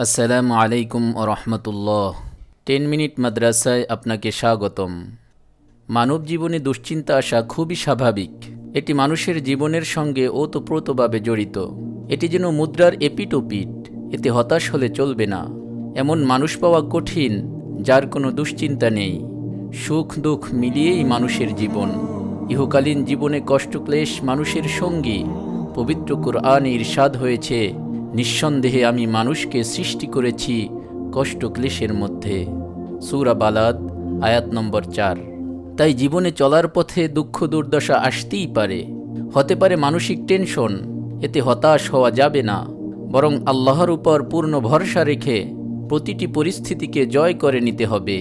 আসসালামু আলাইকুম ও রহমতুল্লাহ। Ten minute মাদ্রাসায় আপনাকে স্বাগতম। মানব জীবনে দুশ্চিন্তা আসা খুবই স্বাভাবিক। এটি মানুষের জীবনের সঙ্গে ওতপ্রোতভাবে জড়িত। এটি যেন মুদ্রার এপিটোপিট। এতে হতাশ হলে চলবে না। এমন মানুষ পাওয়া কঠিন, যার কোনো দুশ্চিন্তা নেই। সুখ দুঃখ মিলিয়েই মানুষের জীবন। ইহকালীন জীবনে কষ্টক্লেশ মানুষের সঙ্গী। পবিত্র কোরআনে ইরশাদ হয়েছে নিঃসন্দেহে আমি মানুষকে সৃষ্টি করেছি কষ্ট ক্লেশের মধ্যে। সুরা বালাদ, আয়াত নম্বর চার। তাই জীবনে চলার পথে দুঃখ দুর্দশা আসতেই পারে। হতে পারে মানসিক টেনশন, এতে হতাশ হওয়া যাবে না। বরং আল্লাহর উপর পূর্ণ ভরসা রেখে প্রতিটি পরিস্থিতিকে জয় করে নিতে হবে।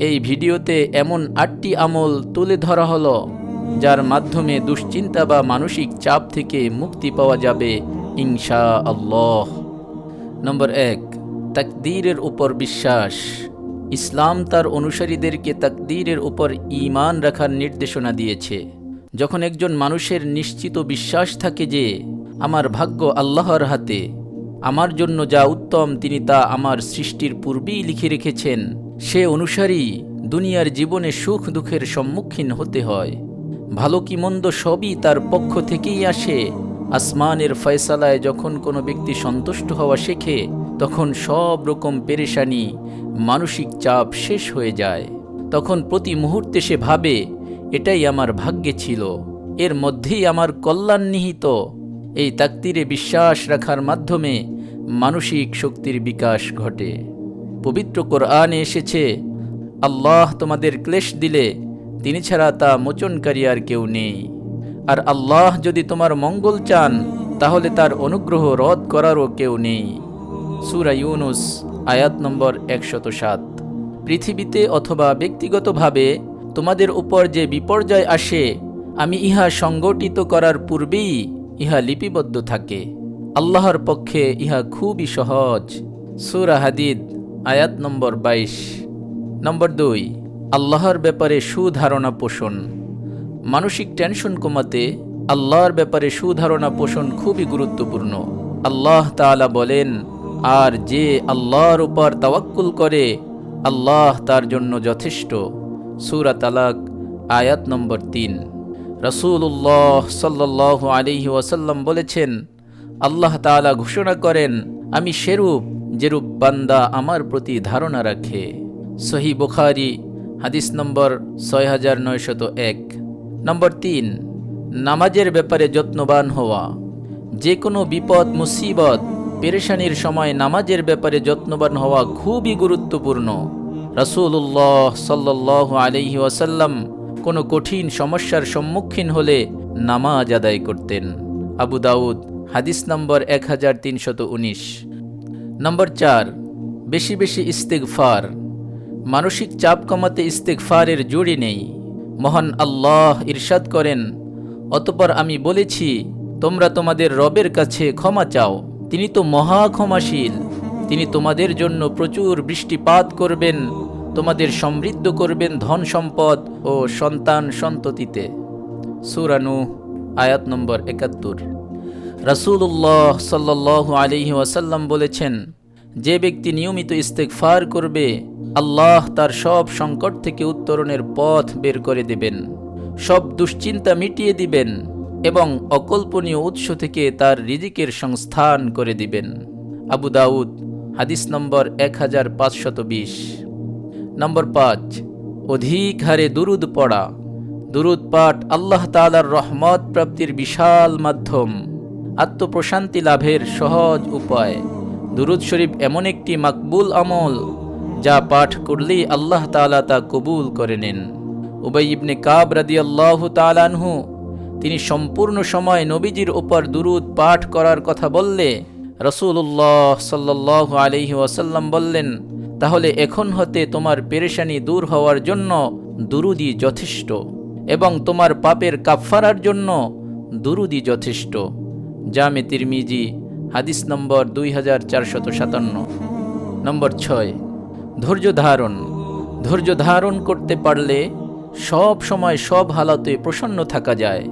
এই ভিডিওতে এমন আটটি আমল তুলে ধরা হলো, যার মাধ্যমে দুশ্চিন্তা বা মানসিক চাপ থেকে মুক্তি পাওয়া যাবে ইনশা আল্লাহ নম্বর এক, তাকদীরের উপর বিশ্বাস। ইসলাম তার অনুসারীদেরকে তাকদীরের উপর ঈমান রাখার নির্দেশনা দিয়েছে। যখন একজন মানুষের নিশ্চিত বিশ্বাস থাকে যে, আমার ভাগ্য আল্লাহর হাতে, আমার জন্য যা উত্তম তিনি তা আমার সৃষ্টির পূর্বেই লিখে রেখেছেন, সে অনুসারী দুনিয়ার জীবনে সুখ দুঃখের সম্মুখীন হতে হয়। ভালো কি মন্দ সবই তার পক্ষ থেকেই আসে আসমানের ফয়সালায় যখন কোনো ব্যক্তি সন্তুষ্ট হওয়া শেখে, তখন সব রকম পেরেশানি, মানসিক চাপ শেষ হয়ে যায়। তখন প্রতি মুহূর্তে সে ভাবে, এটাই আমার ভাগ্যে ছিল। এর মধ্যেই আমার কল্যাণ নিহিত। এই তাকতিরে বিশ্বাস রাখার মাধ্যমে মানসিক শক্তির বিকাশ ঘটে। পবিত্র কোরআনে এসেছে, আল্লাহ তোমাদের ক্লেশ দিলে, তিনি ছাড়া তা মোচনকারী আর কেউ নেই। আর আল্লাহ যদি তোমার মঙ্গল চান, তাহলে তার অনুগ্রহ রদ করারও কেউ নেই। সুরা ইউনুস, আয়াত নম্বর একশত সাত। পৃথিবীতে অথবা ব্যক্তিগতভাবে তোমাদের উপর যে বিপর্যয় আসে, আমি ইহা সংগঠিত করার পূর্বেই ইহা লিপিবদ্ধ থাকে। আল্লাহর পক্ষে ইহা খুবই সহজ। সুরা হাদিদ, আয়াত নম্বর বাইশ। নম্বর দুই, আল্লাহর ব্যাপারে সুধারণা পোষণ। মানসিক টেনশন কমাতে আল্লাহর ব্যাপারে সুধারণা পোষণ খুবই গুরুত্বপূর্ণ। আল্লাহ তাআলা বলেন, আর যে আল্লাহর উপর তাওয়াক্কুল করে, আল্লাহ তার জন্য যথেষ্ট। সুরা তালাক, আয়াত নম্বর তিন। রসুল্লাহ সাল্লাহ আলিহি ওয়াসাল্লাম বলেছেন, আল্লাহ তাআলা ঘোষণা করেন, আমি সেরূপ, যেরূপ বান্দা আমার প্রতি ধারণা রাখে। সহি বুখারি, হাদিস নম্বর ছয় হাজার নয়শত এক। নম্বর তিন, নামাজের ব্যাপারে যত্নবান হওয়া। যে কোনো বিপদ, মুসিবত, পেরেশানির সময় নামাজের ব্যাপারে যত্নবান হওয়া খুবই গুরুত্বপূর্ণ। রাসূলুল্লাহ সাল্লাহ আলহি ওয়াসাল্লাম কোনো কঠিন সমস্যার সম্মুখীন হলে নামাজ আদায় করতেন। আবু দাউদ, হাদিস নম্বর এক হাজার তিনশত উনিশ। নম্বর চার, বেশি বেশি ইস্তেগফার। মানসিক চাপ কমাতে ইস্তেগফারের জুড়ি নেই। মহান আল্লাহ ইরশাদ করেন, অতপর আমি বলেছি, তোমরা তোমাদের রবের কাছে ক্ষমা চাও। তিনি তো মহা ক্ষমাশীল। তিনি তোমাদের জন্য প্রচুর বৃষ্টিপাত করবেন, তোমাদের সমৃদ্ধ করবেন ধন সম্পদ ও সন্তান সন্ততিতে। সুরানু আয়াত নম্বর একাত্তর। রাসূলুল্লাহ সাল্লাহ আলিহি ওয়াসাল্লাম বলেছেন, যে ব্যক্তি নিয়মিত ইস্তেকফার করবে আল্লাহ তার সব সংকট থেকে উত্তরণের পথ বের করে দেবেন, সব দুশ্চিন্তা মিটিয়ে দিবেন এবং অকল্পনীয় উৎস থেকে তার রিজিকের সংস্থান করে দিবেন। আবু দাউদ, হাদিস নম্বর এক হাজার পাঁচশত বিশ। নম্বর পাঁচ, অধিক হারে দুরুদ পড়া। দুরুদ পাঠ আল্লাহ তালার রহমত প্রাপ্তির বিশাল মাধ্যম। আত্মপ্রশান্তি লাভের সহজ উপায়। দুরুদ শরীফ এমন একটি মাকবুল আমল যা পাঠ করলেই আল্লাহ তালা তা কবুল করে নেন। উবাই ইবনে কাব রাদি আল্লাহ তালানহু তিনি সম্পূর্ণ সময় নবীজির ওপর দুরুদ পাঠ করার কথা বললে রসুল্লাহ সাল্লাহ আলহি ওয়াসাল্লাম বললেন, তাহলে এখন হতে তোমার পেরেশানি দূর হওয়ার জন্য দুরুদি যথেষ্ট এবং তোমার পাপের কাফফারার জন্য দুরুদি যথেষ্ট। জামে তিরমিজি, হাদিস নম্বর দুই হাজার সাতান্ন। নম্বর ছয় ধৈর্য ধারণ। ধৈর্য ধারণ করতে পারলে সব সময় সব হালাতে প্রসন্ন থাকা যায়।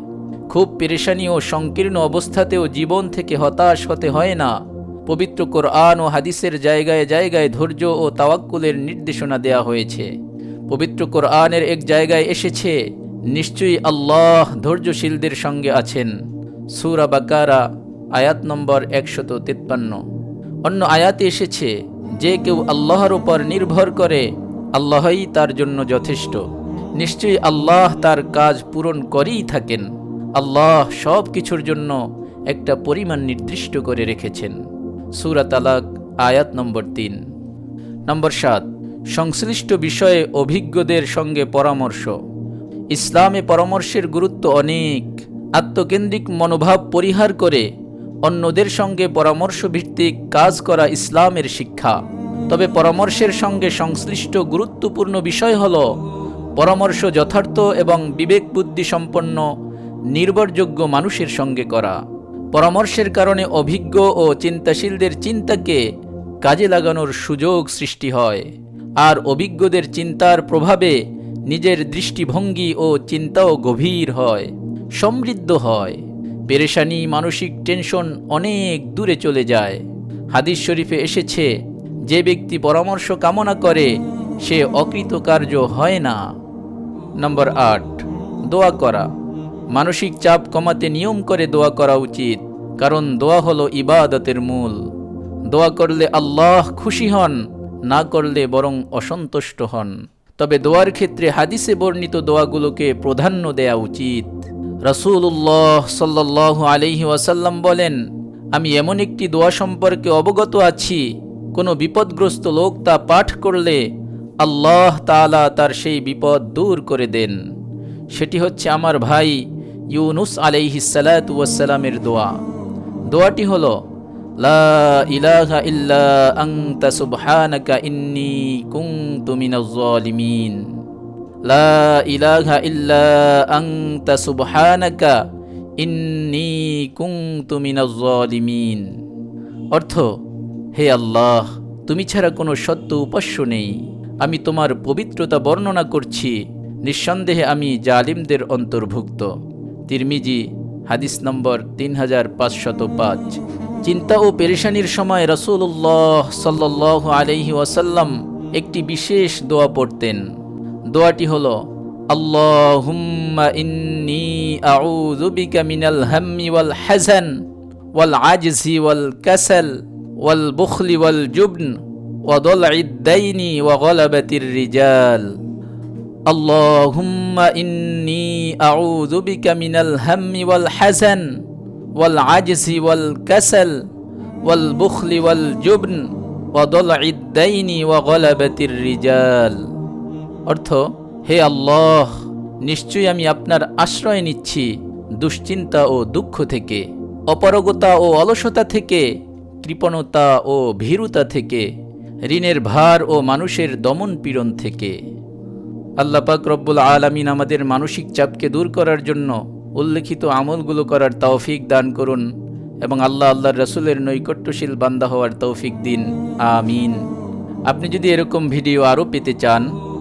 খুব পেরেশানি ও সংকীর্ণ অবস্থাতেও জীবন থেকে হতাশ হতে হয় না। পবিত্র কোরআন ও হাদিসের জায়গায় জায়গায় ধৈর্য ও তাওয়াক্কুলের নির্দেশনা দেয়া হয়েছে। পবিত্র কোরআনের এক জায়গায় এসেছে, নিশ্চয়ই আল্লাহ ধৈর্যশীলদের সঙ্গে আছেন। সুরা বাকারা, আয়াত নম্বর একশত তিপ্পান্ন। অন্য আয়াতে এসেছে যে কেউ আল্লাহর উপর নির্ভর করে, আল্লাহই তার জন্য যথেষ্ট। নিশ্চয়ই আল্লাহ তার কাজ পূরণ করেই থাকেন। আল্লাহ সব কিছুর জন্য একটা পরিমাণ নির্দিষ্ট করে রেখেছেন। সুরা তালাক, আয়াত নম্বর তিন। নম্বর সাত, সংশ্লিষ্ট বিষয়ে অভিজ্ঞদের সঙ্গে পরামর্শ। ইসলামে পরামর্শের গুরুত্ব অনেক। আত্মকেন্দ্রিক মনোভাব পরিহার করে অন্যদের সঙ্গে পরামর্শ ভিত্তিক কাজ করা ইসলামের শিক্ষা। তবে পরামর্শের সঙ্গে সংশ্লিষ্ট গুরুত্বপূর্ণ বিষয় হল পরামর্শ যথার্থ এবং বিবেক বুদ্ধি সম্পন্ন, নির্ভরযোগ্য মানুষের সঙ্গে করা। পরামর্শের কারণে অভিজ্ঞ ও চিন্তাশীলদের চিন্তাকে কাজে লাগানোর সুযোগ সৃষ্টি হয়। আর অভিজ্ঞদের চিন্তার প্রভাবে নিজের দৃষ্টিভঙ্গি ও চিন্তাও গভীর হয়, সমৃদ্ধ হয়। পেরেশানি মানসিক টেনশন অনেক দূরে চলে যায়। হাদিস শরীফে এসেছে, যে ব্যক্তি পরামর্শ কামনা করে, সে অকৃতকার্য হয় না। নম্বর আট, দোয়া করা। মানসিক চাপ কমাতে নিয়ম করে দোয়া করা উচিত, কারণ দোয়া হলো ইবাদতের মূল। দোয়া করলে আল্লাহ খুশি হন, না করলে বরং অসন্তুষ্ট হন। তবে দোয়ার ক্ষেত্রে হাদিসে বর্ণিত দোয়াগুলোকে প্রাধান্য দেয়া উচিত। রসুল্লাহ সাল্লাহ আলহি ওয়াসাল্লাম বলেন, আমি এমন একটি দোয়া সম্পর্কে অবগত আছি, কোনো বিপদগ্রস্ত লোক তা পাঠ করলে আল্লাহ তালা তার সেই বিপদ দূর করে দেন। সেটি হচ্ছে আমার ভাই ইউনুস আলাইহিসালামের দোয়া। দোয়াটি হল ইন্নী মিনাজ জালিমিন লা ইলাহা ইল্লা আংতা সুবহানাকা ইন্নী কুনতু মিনাজ জালিমিন। অর্থ, হে আল্লাহ, তুমি ছাড়া কোনো সত্য উপাস্য নেই। আমি তোমার পবিত্রতা বর্ণনা করছি, নিঃসন্দেহে আমি জালিমদের অন্তর্ভুক্ত। তিরমিজি, হাদিস নম্বর তিন হাজার পাঁচশত পাঁচ। চিন্তা ও পেরেশানির সময় রসুল্লাহ সাল্লাহ আলহি ওয়াসাল্লাম একটি বিশেষ দোয়া পড়তেন। দোয়াটি হল আল্লাহুম্মা ইন্নি আউযু বিকা মিনাল হাম্মি ওয়াল হাজান ওয়াল আজজি ওয়াল কাসাল ওয়াল বুখলি ওয়াল জুবন وضلع الدين وغلبة الرجال اللهم إني أعوذ بك من الهم والحزن والعجز والكسل والبخل والجبن وضلع الدين وغلبة الرجال অর্থ, হে আল্লাহ, নিশ্চয়ই আমি আপনার আশ্রয় নিচ্ছি দুশ্চিন্তা ও দুঃখ থেকে, অপারগতা ও অলসতা থেকে, কৃপণতা ও ভীরুতা থেকে, ঋণের ভার ও মানুষের দমন পীড়ন থেকে। আল্লাহ পাক রব্বুল আলমিন আমাদের মানসিক চাপকে দূর করার জন্য উল্লেখিত আমলগুলো করার তৌফিক দান করুন এবং আল্লাহ আল্লাহর রসুলের নৈকট্যশীল বান্দা হওয়ার তৌফিক দিন। আমিন। আপনি যদি এরকম ভিডিও আরও পেতে চান